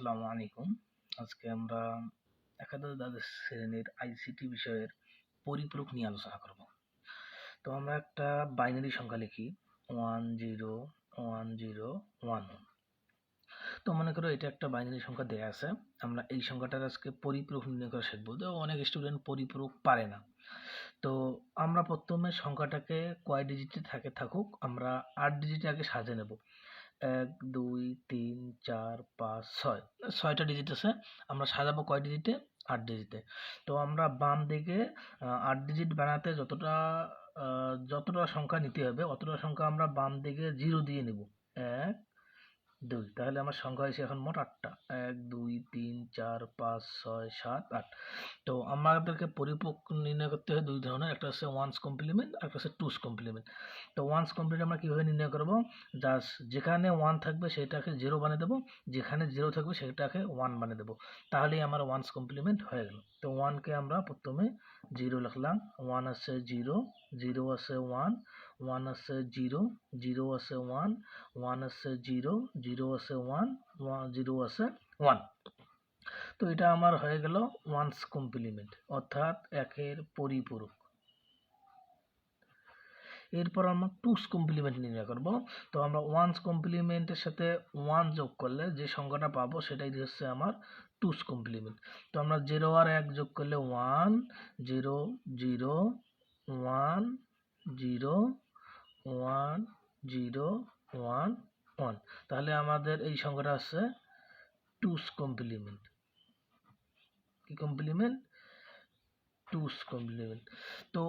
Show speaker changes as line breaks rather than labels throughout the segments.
আসসালামু আলাইকুম। আজকে আমরা একাদশ দ্বাদশ শ্রেণির আইসিটি বিষয়ের পরিপূরক নিয়ে আলোচনা করব। তো আমরা একটা বাইনারি সংখ্যা লিখি one zero one zero one তো মনে করো এটা একটা বাইনারি সংখ্যা দেয়া আছে, আমরা এই সংখ্যাটার আজকে পরিপূরক নির্ণয় করা শিখব। তো অনেক স্টুডেন্ট পরিপূরক পারে না। তো আমরা প্রথমে সংখ্যাটাকে কয় ডিজিটে থাকে থাকুক, আমরা আট ডিজিটে আগে সাজে নেব। এক, দুই, তিন, চার, পাঁচ, ছয়। ছয়টা ডিজিট আছে, আমরা সাজাবো কয় ডিজিটে আট ডিজিটে তো আমরা বাম দিকে আট ডিজিট বানাতে যতটা যতটা সংখ্যা নিতে হবে, অতটা সংখ্যা আমরা বাম দিকে জিরো দিয়ে নিব। এক, দুই। তাহলে আমার সংখ্যা হয়েছে এখন মোট আটটা। এক, দুই তিন, চার, পাঁচ, ছয়, সাত, আট। তো আমাদেরকে পরিপূরক নির্ণয় করতে হয় দুই ধরনের, একটা হচ্ছে ওয়ান্স কমপ্লিমেন্ট আর একটা হচ্ছে টুস কমপ্লিমেন্ট তো ওয়ান্স কমপ্লিমেন্ট আমরা কীভাবে নির্ণয় করব? জাস্ট যেখানে ওয়ান থাকবে সেটাকে জিরো বানিয়ে দেবো, যেখানে জিরো থাকবে সেটাকে ওয়ান বানিয়ে দেবো। তাহলেই আমার ওয়ান্স কমপ্লিমেন্ট হয়ে গেল। তো ওয়ানকে আমরা প্রথমে জিরো লিখলাম। ওয়ান আছে জিরো জিরো আছে ওয়ান ওয়ান আছে জিরো জিরো আছে ওয়ান ওয়ান আছে জিরো জিরো আছে ওয়ান ওয়ান জিরো আছে ওয়ান। তো এটা আমার হয়ে গেল ওয়ান্স কমপ্লিমেন্ট, অর্থাৎ একের পরিপূরক। এরপর আমরা টুস কমপ্লিমেন্ট নির্ণয় করব। তো আমরা ওয়ান্স কমপ্লিমেন্টের সাথে ওয়ান যোগ করলে যে সংখ্যাটা পাবো সেটাই হচ্ছে আমার টুস কমপ্লিমেন্ট। তো আমরা জিরো আর এক যোগ করলে one, zero zero, one zero one zero, one one. তাহলে আমাদের এই সংখ্যাটা হচ্ছে টুস কমপ্লিমেন্ট। কি কমপ্লিমেন্ট? টুস কমপ্লিমেন্ট। তো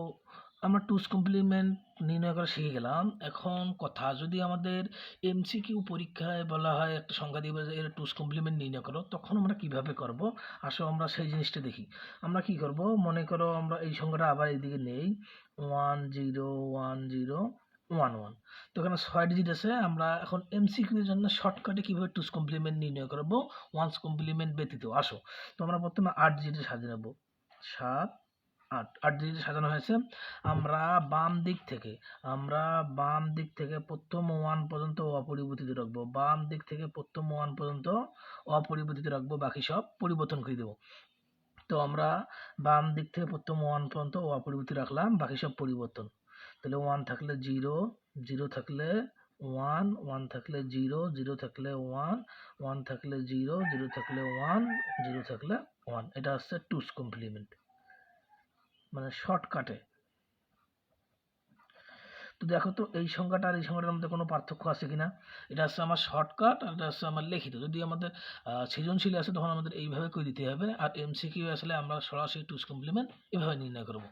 আমরা টুস কমপ্লিমেন্ট নির্ণয় করা শিখে গেলাম। এখন কথা, যদি আমাদের এমসিকিউ পরীক্ষায় বলা হয়, একটা সংখ্যা দিয়ে এর টুস কমপ্লিমেন্ট নির্ণয় করো, তখন আমরা কীভাবে করব? আসো আমরা সেই জিনিসটা দেখি। আমরা কি করব? মনে করো আমরা এই সংখ্যাটা আবার এইদিকে নেই। One zero one zero one one তো এখানে ছয় ডিজিট আছে, আমরা এখন এমসিকিউর জন্য শর্টকাটে কীভাবে টুস কমপ্লিমেন্ট নির্ণয় করব? ওয়ান্স কমপ্লিমেন্ট ব্যতীত, আসো। তো আমরা প্রথমে আট ডিজিটে সাজিয়ে নেব। সাত, আট। আট ডিজিটে সাজানো হয়েছে। আমরা বাম দিক থেকে, আমরা বাম দিক থেকে প্রথম ওয়ান পর্যন্ত অপরিবর্তিত রাখব। বাম দিক থেকে প্রথম ওয়ান পর্যন্ত অপরিবর্তিত রাখব, বাকি সব পরিবর্তন করে দেবো। তো আমরা বাম দিক থেকে প্রথম ওয়ান পর্যন্ত অপরিবর্তিত রাখলাম, বাকি সব পরিবর্তন। তাহলে ওয়ান থাকলে জিরো জিরো থাকলে ওয়ান ওয়ান থাকলে জিরো জিরো থাকলে ওয়ান ওয়ান থাকলে জিরো জিরো থাকলে ওয়ান জিরো থাকলে ওয়ান এটা হচ্ছে টুস কমপ্লিমেন্ট মানে শর্টকাটে তো দেখো তো, এই সংখ্যাটা আর এই সংখ্যাটার মধ্যে কোনো পার্থক্য আছে কিনা? এটা হচ্ছে আমার শর্টকাট আর এটা হচ্ছে আমার লিখিত। যদি আমাদের সৃজনশীল আছে তখন আমাদের এইভাবে করে দিতে হবে। আর এমসিকিউ আসলে আমরা সরাসরি টুস কমপ্লিমেন্ট এভাবে নির্ণয় করব।